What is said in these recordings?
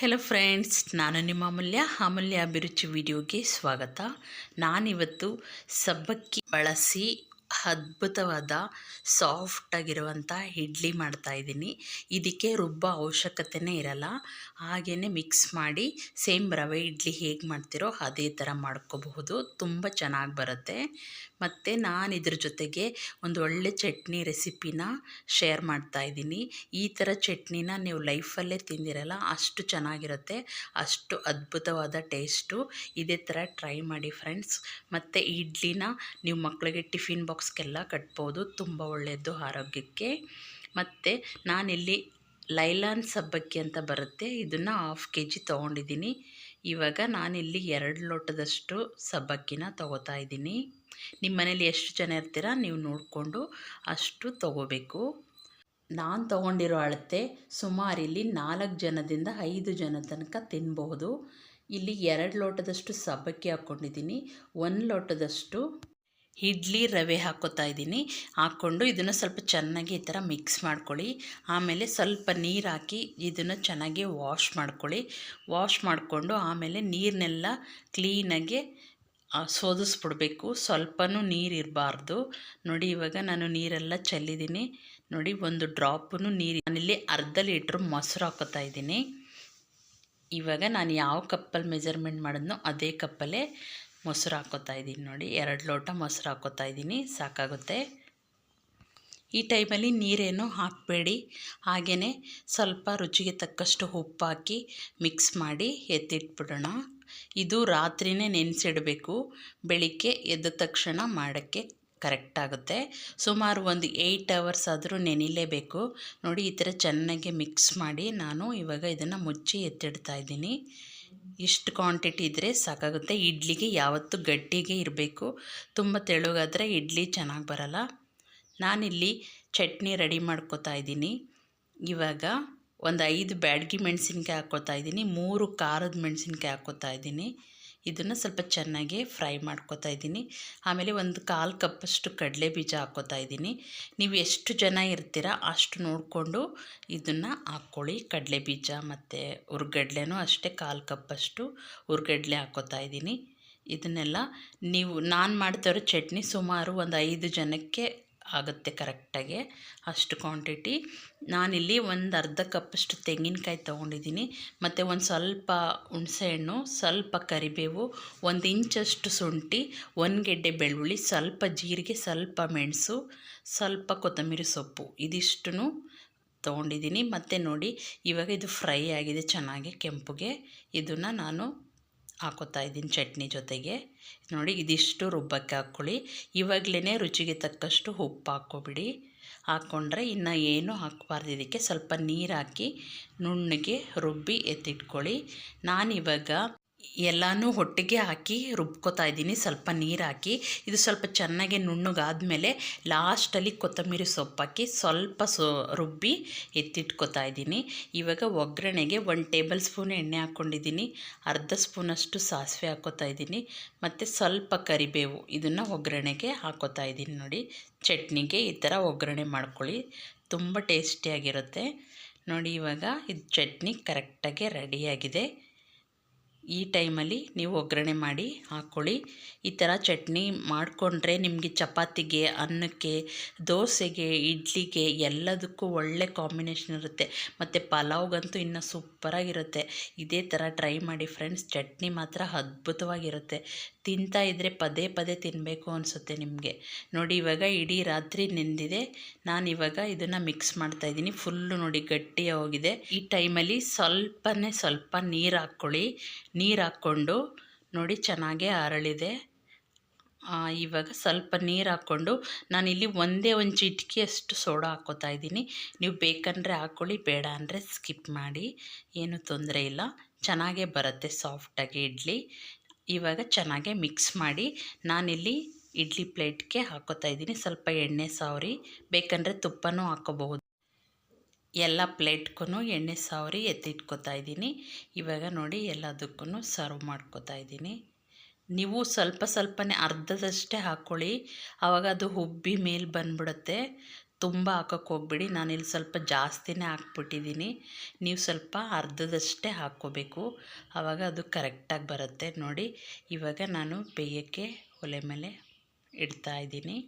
Hello friends ನಾನು ನಿಮ್ಮ ಅಮೂಲ್ಯ. ಅಮೂಲ್ಯ ಅಭಿರುಚಿ ವಿಡಿಯೋಗೆ ಸ್ವಾಗತ. ನಾನಿವತ್ತು ಸಬ್ಬಕ್ಕಿ ಬಳಸಿ ಅದ್ಭುತವಾದ ಸಾಫ್ಟಾಗಿರುವಂಥ ಇಡ್ಲಿ ಮಾಡ್ತಾ ಇದ್ದೀನಿ. ಇದಕ್ಕೆ ರುಬ್ಬೋ ಅವಶ್ಯಕತೆನೇ ಇರಲ್ಲ. ಹಾಗೆಯೇ ಮಿಕ್ಸ್ ಮಾಡಿ ಸೇಮ್ ರವೆ ಇಡ್ಲಿ ಹೇಗೆ ಮಾಡ್ತಿರೋ ಅದೇ ಥರ ಮಾಡ್ಕೋಬಹುದು. ತುಂಬ ಚೆನ್ನಾಗಿ ಬರುತ್ತೆ. ಮತ್ತು ನಾನು ಇದ್ರ ಜೊತೆಗೆ ಒಂದು ಒಳ್ಳೆ ಚಟ್ನಿ ರೆಸಿಪಿನ ಶೇರ್ ಮಾಡ್ತಾಯಿದ್ದೀನಿ ಈ ಥರ ಚಟ್ನಿನ ನೀವು ಲೈಫಲ್ಲೇ ತಿಂದಿರಲ್ಲ, ಅಷ್ಟು ಚೆನ್ನಾಗಿರುತ್ತೆ, ಅಷ್ಟು ಅದ್ಭುತವಾದ ಟೇಸ್ಟು ಇದೇ ಥರ ಟ್ರೈ ಮಾಡಿ ಫ್ರೆಂಡ್ಸ್ ಮತ್ತು ಇಡ್ಲಿನ ನೀವು ಮಕ್ಕಳಿಗೆ ಟಿಫಿನ್ ಬಾಕ್ಸ್ಗೆಲ್ಲ ಕಟ್ಬೋದು, ತುಂಬ ಒಳ್ಳೆಯದು ಆರೋಗ್ಯಕ್ಕೆ. ಮತ್ತು ನಾನಿಲ್ಲಿ ಲೈಲಾನ್ ಸಬ್ಬಕ್ಕಿ ಅಂತ ಬರುತ್ತೆ, ಇದನ್ನು ಹಾಫ್ ಕೆ ಜಿ ತೊಗೊಂಡಿದ್ದೀನಿ. ಇವಾಗ ನಾನಿಲ್ಲಿ ಎರಡು ಲೋಟದಷ್ಟು ಸಬ್ಬಕ್ಕಿನ ತೊಗೋತಾ ಇದ್ದೀನಿ. ನಿಮ್ಮ ಮನೇಲಿ ಎಷ್ಟು ಜನ ಇರ್ತೀರ ನೀವು ನೋಡಿಕೊಂಡು ಅಷ್ಟು ತೊಗೋಬೇಕು. ನಾನು ತೊಗೊಂಡಿರೋ ಅಳತೆ ಸುಮಾರು ಇಲ್ಲಿ ನಾಲ್ಕು ಜನದಿಂದ ಐದು ಜನ ತನಕ ತಿನ್ಬಹುದು ಇಲ್ಲಿ ಎರಡು ಲೋಟದಷ್ಟು ಸಬ್ಬಕ್ಕಿ ಹಾಕ್ಕೊಂಡಿದ್ದೀನಿ ಒಂದು ಲೋಟದಷ್ಟು ಇಡ್ಲಿ ರವೆ ಹಾಕ್ಕೋತಾ ಇದ್ದೀನಿ. ಹಾಕ್ಕೊಂಡು ಇದನ್ನು ಸ್ವಲ್ಪ ಚೆನ್ನಾಗಿ ಈ ಥರ ಮಿಕ್ಸ್ ಮಾಡ್ಕೊಳ್ಳಿ. ಆಮೇಲೆ ಸ್ವಲ್ಪ ನೀರು ಹಾಕಿ ಇದನ್ನು ಚೆನ್ನಾಗಿ ವಾಶ್ ಮಾಡ್ಕೊಳ್ಳಿ. ವಾಶ್ ಮಾಡಿಕೊಂಡು ಆಮೇಲೆ ನೀರನ್ನೆಲ್ಲ ಕ್ಲೀನಾಗೆ ಸೋದಿಸ್ಬಿಡ್ಬೇಕು. ಸ್ವಲ್ಪನೂ ನೀರು ಇರಬಾರ್ದು. ನೋಡಿ, ಇವಾಗ ನಾನು ನೀರೆಲ್ಲ ಚೆಲ್ಲಿದ್ದೀನಿ. ನೋಡಿ, ಒಂದು ಡ್ರಾಪನ್ನು ನೀರು ನಾನಿಲ್ಲಿ ಅರ್ಧ ಲೀಟ್ರ್ ಮೊಸರು ಹಾಕೋತಾ ಇದ್ದೀನಿ. ಇವಾಗ ನಾನು ಯಾವ ಕಪ್ಪಲ್ಲಿ ಮೆಜರ್ಮೆಂಟ್ ಮಾಡಿದ್ನೋ ಅದೇ ಕಪ್ಪಲ್ಲೇ ಮೊಸರು ಹಾಕೋತಾ ಇದ್ದೀನಿ ನೋಡಿ. ಎರಡು ಲೋಟ ಮೊಸರು ಹಾಕ್ಕೋತಾ ಇದ್ದೀನಿ. ಸಾಕಾಗುತ್ತೆ. ಈ ಟೈಮಲ್ಲಿ ನೀರೇನು ಹಾಕಬೇಡಿ. ಹಾಗೆಯೇ ಸ್ವಲ್ಪ ರುಚಿಗೆ ತಕ್ಕಷ್ಟು ಉಪ್ಪು ಹಾಕಿ ಮಿಕ್ಸ್ ಮಾಡಿ ಎತ್ತಿಟ್ಬಿಡೋಣ. ಇದು ರಾತ್ರಿಯೇ ನೆನೆಸಿಡಬೇಕು. ಬೆಳಿಗ್ಗೆ ಎದ್ದ ತಕ್ಷಣ ಮಾಡೋಕ್ಕೆ ಕರೆಕ್ಟ್ ಆಗುತ್ತೆ. ಸುಮಾರು ಒಂದು ಏಯ್ಟ್ ಅವರ್ಸ್ ಆದರೂ ನೆನಿಲೇಬೇಕು. ನೋಡಿ, ಈ ಥರ ಚೆನ್ನಾಗಿ ಮಿಕ್ಸ್ ಮಾಡಿ ನಾನು ಇವಾಗ ಇದನ್ನು ಮುಚ್ಚಿ ಎತ್ತಿಡ್ತಾ ಇದ್ದೀನಿ. ಇಷ್ಟು ಕ್ವಾಂಟಿಟಿ ಇದ್ದರೆ ಸಾಕಾಗುತ್ತೆ. ಇಡ್ಲಿಗೆ ಯಾವತ್ತೂ ಗಟ್ಟಿಗೆ ಇರಬೇಕು. ತುಂಬ ತೆಳುಗಾದರೆ ಇಡ್ಲಿ ಚೆನ್ನಾಗಿ ಬರಲ್ಲ. ನಾನಿಲ್ಲಿ ಚಟ್ನಿ ರೆಡಿ ಮಾಡ್ಕೋತಾ ಇದ್ದೀನಿ. ಇವಾಗ ಒಂದು ಐದು ಬ್ಯಾಡಗಿ ಮೆಣಸಿನ್ಕಾಯಿ ಹಾಕ್ಕೋತಾ ಇದ್ದೀನಿ. ಮೂರು ಖಾರದ ಮೆಣಸಿನ್ಕಾಯಿ ಹಾಕ್ಕೋತಾ ಇದ್ದೀನಿ. ಇದನ್ನು ಸ್ವಲ್ಪ ಚೆನ್ನಾಗಿ ಫ್ರೈ ಮಾಡ್ಕೋತಾ ಇದ್ದೀನಿ. ಆಮೇಲೆ ಒಂದು ಕಾಲು ಕಪ್ಪಷ್ಟು ಕಡಲೆ ಬೀಜ ಹಾಕ್ಕೋತಾ ಇದ್ದೀನಿ. ನೀವು ಎಷ್ಟು ಜನ ಇರ್ತೀರ ಅಷ್ಟು ನೋಡಿಕೊಂಡು ಇದನ್ನು ಹಾಕ್ಕೊಳ್ಳಿ. ಕಡಲೆ ಬೀಜ ಮತ್ತು ಹುರ್ಗಡ್ಲೆನೂ ಅಷ್ಟೇ ಕಾಲು ಕಪ್ಪಷ್ಟು ಹುರ್ಗಡ್ಲೆ ಹಾಕ್ಕೋತಾ ಇದ್ದೀನಿ. ಇದನ್ನೆಲ್ಲ ನೀವು ನಾನು ಮಾಡ್ತಾರೋ ಚಟ್ನಿ ಸುಮಾರು ಒಂದು ಐದು ಜನಕ್ಕೆ ಆಗುತ್ತೆ ಕರೆಕ್ಟಾಗಿ ಅಷ್ಟು ಕ್ವಾಂಟಿಟಿ. ನಾನಿಲ್ಲಿ ಒಂದು ಅರ್ಧ ಕಪ್ಪಷ್ಟು ತೆಂಗಿನಕಾಯಿ ತೊಗೊಂಡಿದ್ದೀನಿ ಮತ್ತು ಒಂದು ಸ್ವಲ್ಪ ಹುಣಸೆಹಣ್ಣು ಸ್ವಲ್ಪ ಕರಿಬೇವು, ಒಂದು ಇಂಚಷ್ಟು ಶುಂಠಿ, ಒಂದು ಗೆಡ್ಡೆ ಬೆಳ್ಳುಳ್ಳಿ, ಸ್ವಲ್ಪ ಜೀರಿಗೆ, ಸ್ವಲ್ಪ ಮೆಣಸು, ಸ್ವಲ್ಪ ಕೊತ್ತಂಬರಿ ಸೊಪ್ಪು ಇದಿಷ್ಟು ತೊಗೊಂಡಿದ್ದೀನಿ ಮತ್ತು ನೋಡಿ ಇವಾಗ ಇದು ಫ್ರೈ ಆಗಿದೆ ಚೆನ್ನಾಗಿ ಕೆಂಪುಗೆ. ಇದನ್ನು ನಾನು ಹಾಕೋತಾ ಇದ್ದೀನಿ ಚಟ್ನಿ ಜೊತೆಗೆ. ನೋಡಿ, ಇದಿಷ್ಟು ರುಬ್ಬಕ್ಕೆ ಹಾಕ್ಕೊಳ್ಳಿ. ಇವಾಗಲೇ ರುಚಿಗೆ ತಕ್ಕಷ್ಟು ಉಪ್ಪು ಹಾಕ್ಕೊಬಿಡಿ. ಹಾಕ್ಕೊಂಡ್ರೆ ಇನ್ನು ಏನು ಹಾಕಬಾರ್ದು. ಇದಕ್ಕೆ ಸ್ವಲ್ಪ ನೀರು ಹಾಕಿ ನುಣ್ಣಗೆ ರುಬ್ಬಿ ಎತ್ತಿಟ್ಕೊಳ್ಳಿ. ನಾನಿವಾಗ ಎಲ್ಲನೂ ಹೊಟ್ಟೆಗೆ ಹಾಕಿ ರುಬ್ಕೋತಾ ಇದ್ದೀನಿ. ಸ್ವಲ್ಪ ನೀರು ಹಾಕಿ. ಇದು ಸ್ವಲ್ಪ ಚೆನ್ನಾಗಿ ನುಣ್ಣಗಾದ್ಮೇಲೆ ಲಾಸ್ಟಲ್ಲಿ ಕೊತ್ತಂಬರಿ ಸೊಪ್ಪು ಹಾಕಿ ಸ್ವಲ್ಪ ಸೊ, ರುಬ್ಬಿ ಎತ್ತಿಟ್ಕೋತಾ ಇದ್ದೀನಿ. ಇವಾಗ ಒಗ್ಗರಣೆಗೆ ಒಂದು ಟೇಬಲ್ ಸ್ಪೂನ್ ಎಣ್ಣೆ ಹಾಕ್ಕೊಂಡಿದ್ದೀನಿ ಅರ್ಧ ಸ್ಪೂನಷ್ಟು ಸಾಸಿವೆ ಹಾಕ್ಕೋತಾ ಇದ್ದೀನಿ. ಮತ್ತು ಸ್ವಲ್ಪ ಕರಿಬೇವು ಇದನ್ನು ಒಗ್ಗರಣೆಗೆ ಹಾಕೋತಾ ಇದ್ದೀನಿ ನೋಡಿ. ಚಟ್ನಿಗೆ ಈ ಥರ ಒಗ್ಗರಣೆ ಮಾಡ್ಕೊಳ್ಳಿ. ತುಂಬ ಟೇಸ್ಟಿಯಾಗಿರುತ್ತೆ. ನೋಡಿ ಇವಾಗ ಇದು ಚಟ್ನಿ ಕರೆಕ್ಟಾಗಿ ರೆಡಿಯಾಗಿದೆ ಈ ಟೈಮಲ್ಲಿ ನೀವು ಒಗ್ಗರಣೆ ಮಾಡಿ ಹಾಕ್ಕೊಳ್ಳಿ. ಈ ಥರ ಚಟ್ನಿ ಮಾಡಿಕೊಂಡ್ರೆ ನಿಮಗೆ ಚಪಾತಿಗೆ, ಅನ್ನಕ್ಕೆ, ದೋಸೆಗೆ, ಇಡ್ಲಿಗೆ ಎಲ್ಲದಕ್ಕೂ ಒಳ್ಳೆ ಕಾಂಬಿನೇಷನ್ ಇರುತ್ತೆ. ಮತ್ತು ಪಲಾವ್ಗಂತೂ ಇನ್ನೂ ಸೂಪರಾಗಿರುತ್ತೆ. ಇದೇ ಥರ ಟ್ರೈ ಮಾಡಿ ಫ್ರೆಂಡ್ಸ್, ಚಟ್ನಿ ಮಾತ್ರ ಅದ್ಭುತವಾಗಿರುತ್ತೆ. ತಿಂತಾ ಇದ್ದರೆ ಪದೇ ಪದೇ ತಿನ್ನಬೇಕು ಅನಿಸುತ್ತೆ ನಿಮಗೆ. ನೋಡಿ, ಇವಾಗ ಇಡೀ ರಾತ್ರಿ ನೆಂದಿದೆ. ನಾನು ಇವಾಗ ಇದನ್ನು ಮಿಕ್ಸ್ ಮಾಡ್ತಾ ಇದ್ದೀನಿ. ಫುಲ್ಲು ನೋಡಿ ಗಟ್ಟಿ ಹೋಗಿದೆ. ಈ ಟೈಮಲ್ಲಿ ಸ್ವಲ್ಪನೇ ಸ್ವಲ್ಪ ನೀರು ಹಾಕ್ಕೊಳ್ಳಿ. ನೀರು ಹಾಕ್ಕೊಂಡು ನೋಡಿ ಚೆನ್ನಾಗೇ ಅರಳಿದೆ. ಇವಾಗ ಸ್ವಲ್ಪ ನೀರು ಹಾಕ್ಕೊಂಡು ನಾನಿಲ್ಲಿ ಒಂದೇ ಒಂದು ಚಿಟಿಕೆಯಷ್ಟು ಸೋಡಾ ಹಾಕೋತಾ ಇದ್ದೀನಿ. ನೀವು ಬೇಕಂದರೆ ಹಾಕ್ಕೊಳ್ಳಿ, ಬೇಡ ಅಂದರೆ ಸ್ಕಿಪ್ ಮಾಡಿ. ಏನೂ ತೊಂದರೆ ಇಲ್ಲ. ಚೆನ್ನಾಗೇ ಬರುತ್ತೆ ಸಾಫ್ಟಾಗಿ ಇಡ್ಲಿ. ಇವಾಗ ಚೆನ್ನಾಗೆ ಮಿಕ್ಸ್ ಮಾಡಿ ನಾನಿಲ್ಲಿ ಇಡ್ಲಿ ಪ್ಲೇಟ್ಗೆ ಹಾಕೋತಾ ಇದ್ದೀನಿ. ಸ್ವಲ್ಪ ಎಣ್ಣೆ, ಸಾವರಿ, ಬೇಕಂದರೆ ತುಪ್ಪನೂ ಹಾಕೋಬಹುದು. ಎಲ್ಲ ಪ್ಲೇಟ್ಗೂ ಎಣ್ಣೆ, ಸಾವರಿ ಎತ್ತಿಟ್ಕೋತಾ ಇದ್ದೀನಿ. ಇವಾಗ ನೋಡಿ ಎಲ್ಲದಕ್ಕೂ ಸರ್ವ್ ಮಾಡ್ಕೋತಾ ಇದ್ದೀನಿ. ನೀವು ಸ್ವಲ್ಪ ಸ್ವಲ್ಪನೇ ಅರ್ಧದಷ್ಟೇ ಹಾಕ್ಕೊಳ್ಳಿ ಆವಾಗ ಅದು ಹುಬ್ಬಿ ಮೇಲೆ ಬಂದ್ಬಿಡುತ್ತೆ. ತುಂಬ ಹಾಕೋಕ್ಕೆ ನಾನು ಇಲ್ಲಿ ಸ್ವಲ್ಪ ಜಾಸ್ತಿನೇ ಹಾಕ್ಬಿಟ್ಟಿದ್ದೀನಿ ನೀವು ಸ್ವಲ್ಪ ಅರ್ಧದಷ್ಟೇ ಹಾಕ್ಕೋಬೇಕು. ಆವಾಗ ಅದು ಕರೆಕ್ಟಾಗಿ ಬರುತ್ತೆ ನೋಡಿ. ಇವಾಗ ನಾನು ಬೇಯಕ್ಕೆ ಒಲೆ ಮೇಲೆ ಇಡ್ತಾ ಇದ್ದೀನಿ.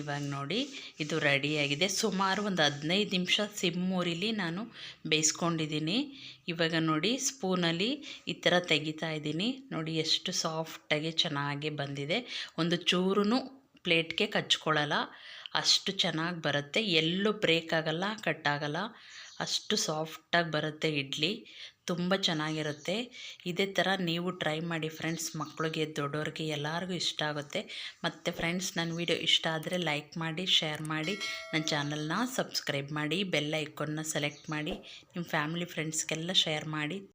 ಇವಾಗ ನೋಡಿ, ಇದು ರೆಡಿಯಾಗಿದೆ ಸುಮಾರು ಒಂದು ಹದಿನೈದು ನಿಮಿಷ ಸಿಮ್ಮೂರಿಲಿ ನಾನು ಬೇಯಿಸ್ಕೊಂಡಿದ್ದೀನಿ ಇವಾಗ ನೋಡಿ, ಸ್ಪೂನಲ್ಲಿ ಈ ಥರ ತೆಗಿತಾ ಇದ್ದೀನಿ. ನೋಡಿ, ಎಷ್ಟು ಸಾಫ್ಟಾಗಿ ಚೆನ್ನಾಗಿ ಬಂದಿದೆ. ಒಂದು ಚೂರು ಪ್ಲೇಟ್ಗೆ ಕಚ್ಕೊಳ್ಳಲ್ಲ. ಅಷ್ಟು ಚೆನ್ನಾಗಿ ಬರುತ್ತೆ. ಎಲ್ಲೂ ಬ್ರೇಕ್ ಆಗಲ್ಲ ಕಟ್ ಆಗಲ್ಲ. ಅಷ್ಟು ಸಾಫ್ಟಾಗಿ ಬರುತ್ತೆ ಇಡ್ಲಿ. ತುಂಬ ಚೆನ್ನಾಗಿರುತ್ತೆ. ಇದೇ ಥರ ನೀವು ಟ್ರೈ ಮಾಡಿ ಫ್ರೆಂಡ್ಸ್ ಮಕ್ಕಳಿಗೆ ದೊಡ್ಡವ್ರಿಗೆ ಎಲ್ಲರಿಗೂ ಇಷ್ಟ ಆಗುತ್ತೆ. ಮತ್ತು ಫ್ರೆಂಡ್ಸ್ ನನ್ನ ವಿಡಿಯೋ ಇಷ್ಟ ಆದರೆ ಲೈಕ್ ಮಾಡಿ ಶೇರ್ ಮಾಡಿ. ನನ್ನ ಚಾನಲ್ನ ಸಬ್ಸ್ಕ್ರೈಬ್ ಮಾಡಿ ಬೆಲ್ ಐಕಾನ್ನ ಸೆಲೆಕ್ಟ್ ಮಾಡಿ. ನಿಮ್ಮ ಫ್ಯಾಮಿಲಿ ಫ್ರೆಂಡ್ಸ್ಗೆಲ್ಲ ಶೇರ್ ಮಾಡಿ.